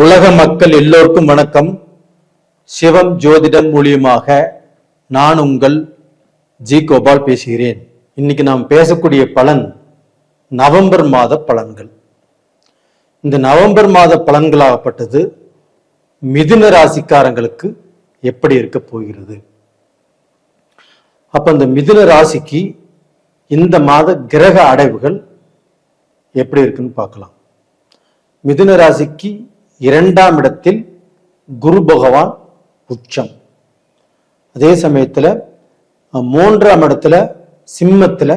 உலக மக்கள் எல்லோருக்கும் வணக்கம். சிவம் ஜோதிடம் மூலியமாக நான் உங்கள் ஜி கோபால் பேசுகிறேன். இன்னைக்கு நாம் பேசக்கூடிய பலன் நவம்பர் மாத பலன்கள். இந்த நவம்பர் மாத பலன்களாகப்பட்டது மிதுன ராசிக்காரங்களுக்கு எப்படி இருக்க போகிறது? அப்ப இந்த மிதுன ராசிக்கு இந்த மாத கிரக அடைவுகள் எப்படி இருக்குன்னு பார்க்கலாம். மிதுன ராசிக்கு இரண்டாம் இடத்தில் குரு பகவான் உச்சம். அதே சமயத்தில் மூன்றாம் இடத்துல சிம்மத்தில்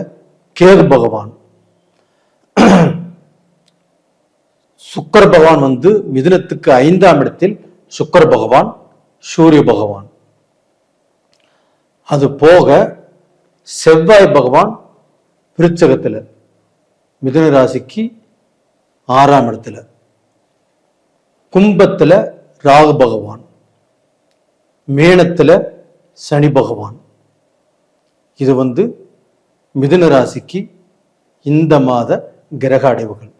கேது பகவான். சுக்கர பகவான் வந்து மிதுனத்துக்கு ஐந்தாம் இடத்தில் சுக்கர பகவான் சூரிய பகவான். அது போக செவ்வாய் பகவான் விருச்சகத்தில் மிதுன ராசிக்கு ஆறாம் இடத்துல. கும்பத்துல ராகு பகவான் மேனத்துல சனி பகவான். இது வந்து மிதுன ராசிக்கு இந்த மாத கிரக அடைவுகள்.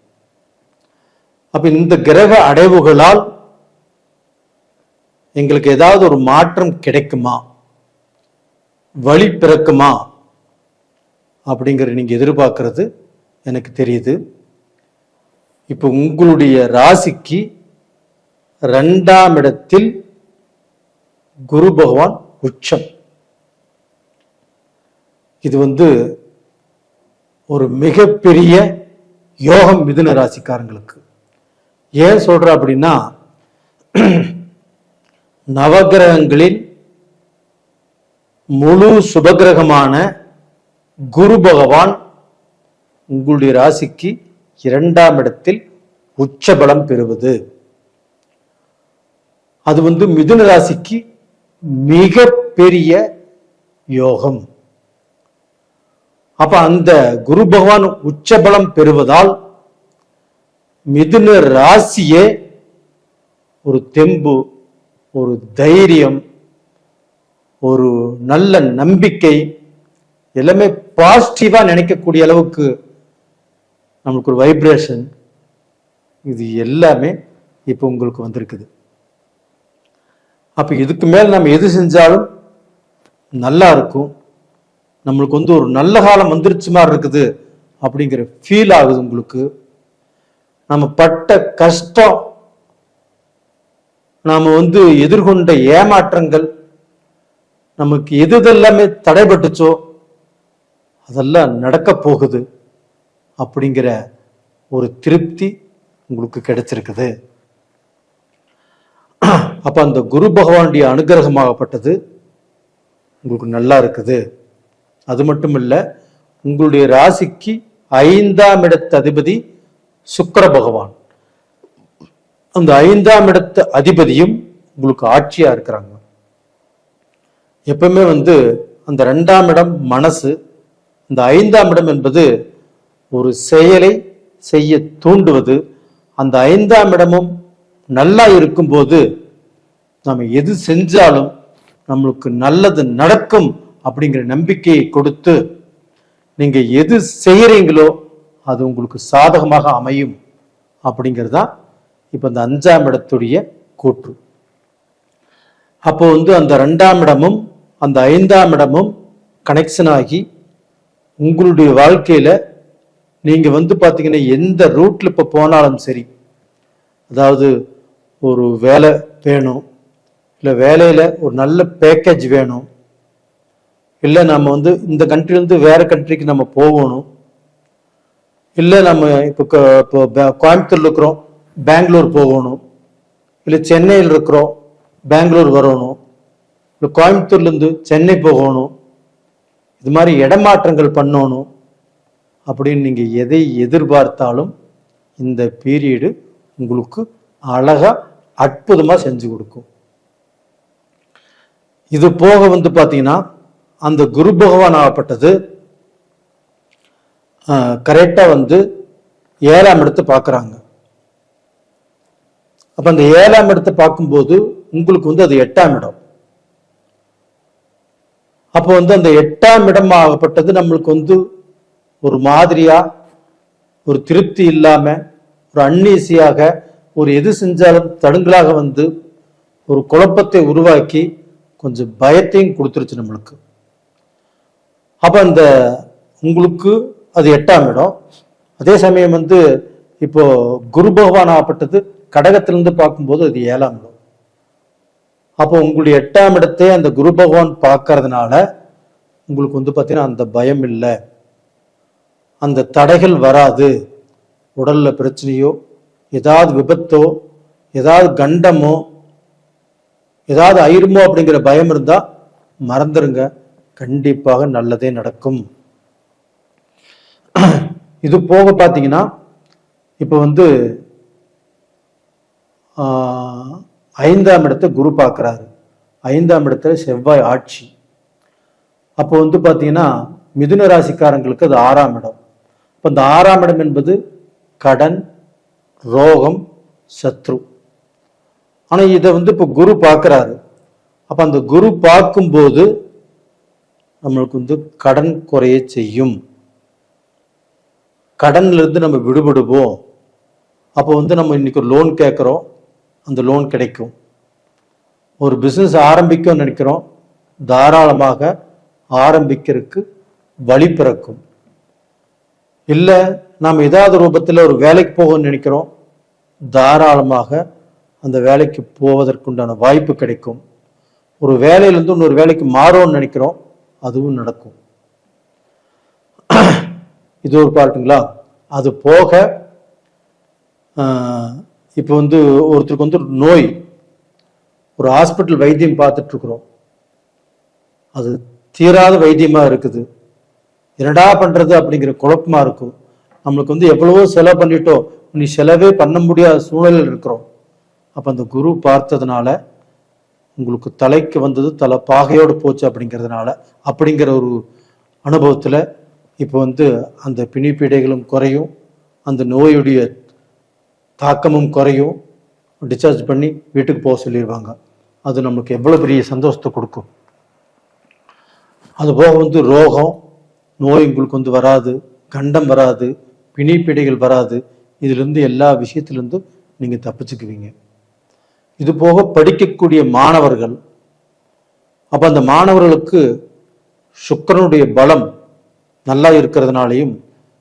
அப்ப இந்த கிரக அடைவுகளால் எங்களுக்கு ஏதாவது ஒரு மாற்றம் கிடைக்குமா? வழி பிறக்குமா? அப்படிங்கிற நீங்க எதிர்பார்க்கறது எனக்கு தெரியுது. இப்போ உங்களுடைய ராசிக்கு ரெண்டாம் இடத்தில் குரு பகவான் உச்சம். இது வந்து ஒரு மிகப்பெரிய யோகம் மிதுன ராசிக்காரங்களுக்கு. ஏன் சொல்ற அப்படின்னா நவகிரகங்களில் முழு சுபகிரகமான குரு பகவான் உங்களுடைய ராசிக்கு இரண்டாம் இடத்தில் உச்சபலம் பெறுவது. அது வந்து மிதுன ராசிக்கு மிக பெரிய யோகம். அப்ப அந்த குரு பகவான் உச்சபலம் பெறுவதால் மிதுன ராசியே ஒரு தெம்பு ஒரு தைரியம் ஒரு நல்ல நம்பிக்கை எல்லாமே பாசிட்டிவா நினைக்கக்கூடிய அளவுக்கு நம்மளுக்கு ஒரு வைப்ரேஷன் இது எல்லாமே இப்போ உங்களுக்கு வந்திருக்குது. அப்போ இதுக்கு மேல் நம்ம எது செஞ்சாலும் நல்லா இருக்கும். நம்மளுக்கு வந்து ஒரு நல்ல காலம் வந்துருச்சு மாதிரி இருக்குது அப்படிங்கிற ஃபீல் ஆகுது உங்களுக்கு. நம்ம பட்ட கஷ்டம் நாம் வந்து எதிர்கொண்ட ஏமாற்றங்கள் நமக்கு எது எதெல்லாமே தடைபட்டுச்சோ அதெல்லாம் நடக்க போகுது அப்படிங்கிற ஒரு திருப்தி உங்களுக்கு கிடைச்சிருக்குது. அப்போ அந்த குரு பகவானுடைய அனுகிரகமாகப்பட்டது. உங்களுக்கு நல்லா இருக்குது. அது மட்டும் இல்லை உங்களுடைய ராசிக்கு ஐந்தாம் இடத்து அதிபதி சுக்கர பகவான். அந்த ஐந்தாம் இடத்து அதிபதியும் உங்களுக்கு ஆட்சியா இருக்கிறாங்க. எப்பவுமே வந்து அந்த ரெண்டாம் இடம் மனசு இந்த ஐந்தாம் இடம் என்பது ஒரு செயலை செய்ய தூண்டுவது அந்த ஐந்தாம் இடமும் நல்லா இருக்கும்போது நம்ம எது செஞ்சாலும் நம்மளுக்கு நல்லது நடக்கும் அப்படிங்கிற நம்பிக்கையை கொடுத்து நீங்க எது செய்யறீங்களோ அது உங்களுக்கு சாதகமாக அமையும் அப்படிங்கிறது தான் இப்ப இந்த அஞ்சாம் இடத்துடைய கூற்று. அப்போ வந்து அந்த ரெண்டாம் இடமும் அந்த ஐந்தாம் இடமும் கனெக்ஷன் ஆகி உங்களுடைய வாழ்க்கையில நீங்க வந்து பாத்தீங்கன்னா எந்த ரூட்ல இப்ப போனாலும் சரி அதாவது ஒரு வேலை வேணும் இல்லை வேலையில் ஒரு நல்ல பேக்கேஜ் வேணும். இல்லை நம்ம வந்து இந்த கண்ட்ரிலேருந்து வேறு கண்ட்ரிக்கு நம்ம போகணும். இல்லை நம்ம இப்போ இப்போ பே- கோயம்புத்தூர்ல இருக்கிறோம் பெங்களூர் போகணும். இல்லை சென்னையில் இருக்கிறோம் பெங்களூர் வரணும். இல்லை கோயம்புத்தூர்லேருந்து சென்னை போகணும். இது மாதிரி இடமாற்றங்கள் பண்ணணும். அப்படின்னு நீங்கள் எதை எதிர்பார்த்தாலும் இந்த பீரியடு உங்களுக்கு அழகாக அற்புதமாக செஞ்சு கொடுக்கும். இது போக வந்து பார்த்தீங்கன்னா அந்த குரு பகவான் ஆகப்பட்டது கரெக்டாக வந்து ஏழாம் இடத்தை பார்க்குறாங்க. அப்போ அந்த ஏழாம் இடத்தை பார்க்கும்போது உங்களுக்கு வந்து அது எட்டாம் இடம். அப்போ வந்து அந்த எட்டாம் இடம் ஆகப்பட்டது நம்மளுக்கு வந்து ஒரு மாதிரியாக ஒரு திருப்தி இல்லாமல் ஒரு அன்னீசியாக ஒரு எது செஞ்சாலும் தடுங்கலாக வந்து ஒரு குழப்பத்தை உருவாக்கி கொஞ்சம் பயத்தையும் கொடுத்துருச்சு நம்மளுக்கு. அப்போ அந்த உங்களுக்கு அது எட்டாம் இடம். அதே சமயம் வந்து இப்போ குரு பகவான் ஆப்பட்டது கடகத்திலிருந்து பார்க்கும்போது அது ஏழாம் இடம். அப்போ உங்களுடைய எட்டாம் இடத்தை அந்த குரு பகவான் பார்க்கறதுனால உங்களுக்கு வந்து பார்த்தீங்கன்னா அந்த பயம் இல்லை. அந்த தடைகள் வராது. உடலில் பிரச்சனையோ ஏதாவது விபத்தோ ஏதாவது கண்டமோ ஏதாவது ஆயிருமோ அப்படிங்கிற பயம் இருந்தா மறந்துருங்க. கண்டிப்பாக நல்லதே நடக்கும். இது போக பார்த்தீங்கன்னா இப்போ வந்து ஐந்தாம் இடத்தை குரு பார்க்குறாரு. ஐந்தாம் இடத்துல செவ்வாய் ஆட்சி. அப்போ வந்து பார்த்தீங்கன்னா மிதுன ராசிக்காரங்களுக்கு அது ஆறாம் இடம். இப்போ இந்த ஆறாம் இடம் என்பது கடன் ரோகம் சத்ரு. ஆனால் இதை வந்து இப்போ குரு பார்க்குறாரு. அப்போ அந்த குரு பார்க்கும்போது நம்மளுக்கு வந்து கடன் குறைய செய்யும். கடன்லேருந்து நம்ம விடுபடுவோம். அப்போ வந்து நம்ம இன்றைக்கி ஒரு லோன் கேட்குறோம். அந்த லோன் கிடைக்கும். ஒரு பிஸ்னஸ் ஆரம்பிக்க நினைக்கிறோம். தாராளமாக ஆரம்பிக்கிறதுக்கு வழி பிறக்கும். இல்லை நாம் ஏதாவது ரூபத்தில் ஒரு வேலைக்கு போகணும்னு நினைக்கிறோம். தாராளமாக அந்த வேலைக்கு போவதற்குண்டான வாய்ப்பு கிடைக்கும். ஒரு வேலையிலேருந்து இன்னொரு வேலைக்கு மாறோன்னு நினைக்கிறோம் அதுவும் நடக்கும். இது ஒரு பார்ட்டுங்களா? அது போக இப்போ வந்து ஒருத்தருக்கு வந்து நோய் ஒரு ஹாஸ்பிட்டல் வைத்தியம் பார்த்துட்ருக்குறோம். அது தீராத வைத்தியமாக இருக்குது. என்னடா பண்ணுறது அப்படிங்கிற குழப்பமாக இருக்கும். நம்மளுக்கு வந்து எவ்வளவோ செலவு பண்ணிட்டோம். நீ செலவே பண்ண முடியாத சூழலில் இருக்கிறோம். அப்போ அந்த குரு பார்த்ததுனால உங்களுக்கு தலைக்கு வந்தது தலை பாகையோடு போச்சு அப்படிங்கிறதுனால அப்படிங்கிற ஒரு அனுபவத்தில் இப்போ வந்து அந்த பிணிப்பீடைகளும் குறையும் அந்த நோயுடைய தாக்கமும் குறையும் டிஸ்சார்ஜ் பண்ணி வீட்டுக்கு போக சொல்லிடுவாங்க அது நமக்கு எவ்வளோ பெரிய சந்தோஷத்தை கொடுக்கும். அதுபோக வந்து ரோகம் நோய் உங்களுக்கு வந்து வராது கண்டம் வராது பிணிப்பீடைகள் வராது இதிலிருந்து எல்லா விஷயத்திலிருந்தும் நீங்கள் தப்பிச்சுக்குவீங்க. இது போக படிக்கக்கூடிய மாணவர்கள். அப்போ அந்த மாணவர்களுக்கு சுக்கரனுடைய பலம் நல்லா இருக்கிறதுனாலையும்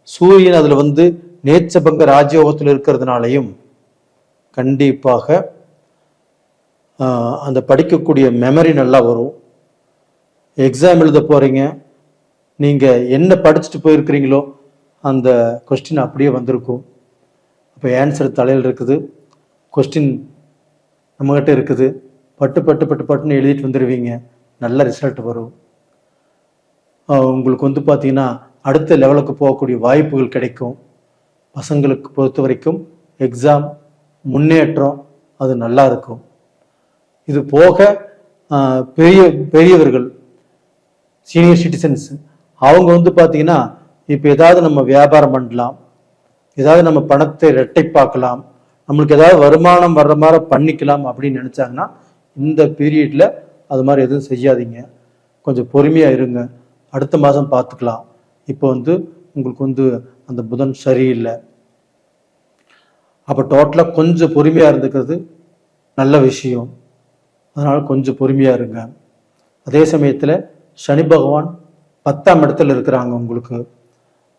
சூரியன் அதில் வந்து நேச்சபங்க ராஜயோகத்தில் இருக்கிறதுனாலையும் கண்டிப்பாக அந்த படிக்கக்கூடிய மெமரி நல்லா வரும். எக்ஸாம் எழுத போகிறீங்க நீங்கள் என்ன படிச்சுட்டு போயிருக்கிறீங்களோ அந்த கொஸ்டின் அப்படியே வந்திருக்கும். அப்போ ஆன்சர் தலையில் இருக்குது. கொஸ்டின் நம்மகிட்ட இருக்குது. பட்டு பட்டு பட்டு பட்டுன்னு எழுதிட்டு வந்துடுவீங்க நல்ல ரிசல்ட் வரும். உங்களுக்கு வந்து பார்த்தீங்கன்னா அடுத்த லெவலுக்கு போகக்கூடிய வாய்ப்புகள் கிடைக்கும். பசங்களுக்கு பொறுத்த வரைக்கும் எக்ஸாம் முன்னேற்றம் அது நல்லா இருக்கும். இது போக பெரிய பெரியவர்கள் சீனியர் சிட்டிசன்ஸ் அவங்க வந்து பார்த்தீங்கன்னா இப்போ ஏதாவது நம்ம வியாபாரம் பண்ணலாம். ஏதாவது நம்ம பணத்தை இரட்டைப்பாக்கலாம் நம்மளுக்கு ஏதாவது வருமானம் வர்ற மாதிரி பண்ணிக்கலாம் அப்படின்னு நினச்சாங்கன்னா இந்த பீரியடில் அது மாதிரி எதுவும் செய்யாதீங்க. கொஞ்சம் பொறுமையாக இருங்க. அடுத்த மாதம் பார்த்துக்கலாம். இப்போ வந்து உங்களுக்கு வந்து அந்த புதன் சரியில்லை. அப்போ டோட்டலாக கொஞ்சம் பொறுமையாக இருந்துக்கிறது நல்ல விஷயம். அதனால் கொஞ்சம் பொறுமையாக இருங்க. அதே சமயத்தில் சனி பகவான் பத்தாம் இடத்துல இருக்கிறாங்க உங்களுக்கு.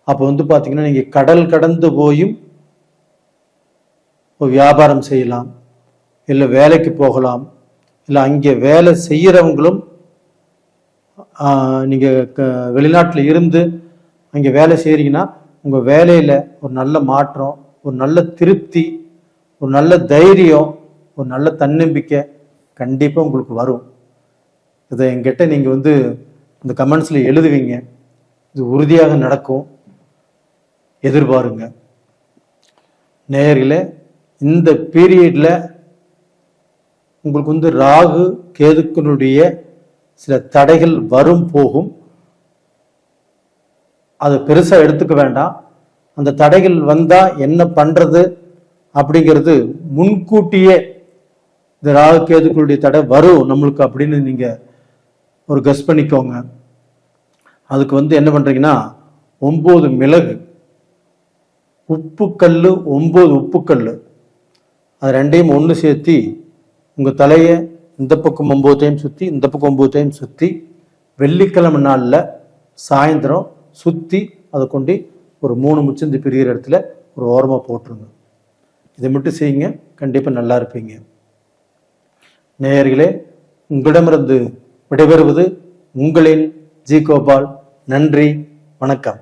அப்போ வந்து பார்த்தீங்கன்னா நீங்கள் கடல் கடந்து போயும் ஒரு வியாபாரம் செய்யலாம் இல்லை வேலைக்கு போகலாம் இல்லை அங்கே வேலை செய்கிறவங்களும் நீங்கள் வெளிநாட்டில் இருந்து அங்கே வேலை செய்கிறீங்கன்னா உங்கள் வேலையில் ஒரு நல்ல மாற்றம் ஒரு நல்ல திருப்தி ஒரு நல்ல தைரியம் ஒரு நல்ல தன்னம்பிக்கை கண்டிப்பாக உங்களுக்கு வரும். இதை என்கிட்ட நீங்கள் வந்து இந்த கமெண்ட்ஸில் எழுதுவீங்க. இது உறுதியாக நடக்கும். எதிர்பாருங்க. நேயர்களே இந்த பீரியடில் உங்களுக்கு வந்து ராகு கேதுக்கனுடைய சில தடைகள் வரும் போகும். அதை பெருசாக எடுத்துக்க வேண்டாம். அந்த தடைகள் வந்தால் என்ன பண்ணுறது அப்படிங்கிறது முன்கூட்டியே இந்த ராகு கேதுக்களுடைய தடை வரும் நம்மளுக்கு அப்படின்னு நீங்கள் ஒரு கஸ் பண்ணிக்கோங்க. அதுக்கு வந்து என்ன பண்ணுறீங்கன்னா ஒம்பது மிளகு உப்புக்கல் ஒம்பது உப்புக்கல் அது ரெண்டையும் ஒன்று சேர்த்தி உங்கள் தலையை இந்த பக்கம் ஒம்பது டைம் சுற்றி இந்த பக்கம் ஒம்பது டைம் சுற்றி வெள்ளிக்கிழமை நாளில் சாயந்தரம் சுற்றி அதை கொண்டு ஒரு மூணு முச்சந்தி பிரிகிற இடத்துல ஒரு ஓரமாக போட்டுருங்க. இதை மட்டும் செய்யுங்க. கண்டிப்பாக நல்லா இருப்பீங்க. நேயர்களே உங்களிடமிருந்து விடைபெறுவது உங்களின் ஜி கோபால். நன்றி. வணக்கம்.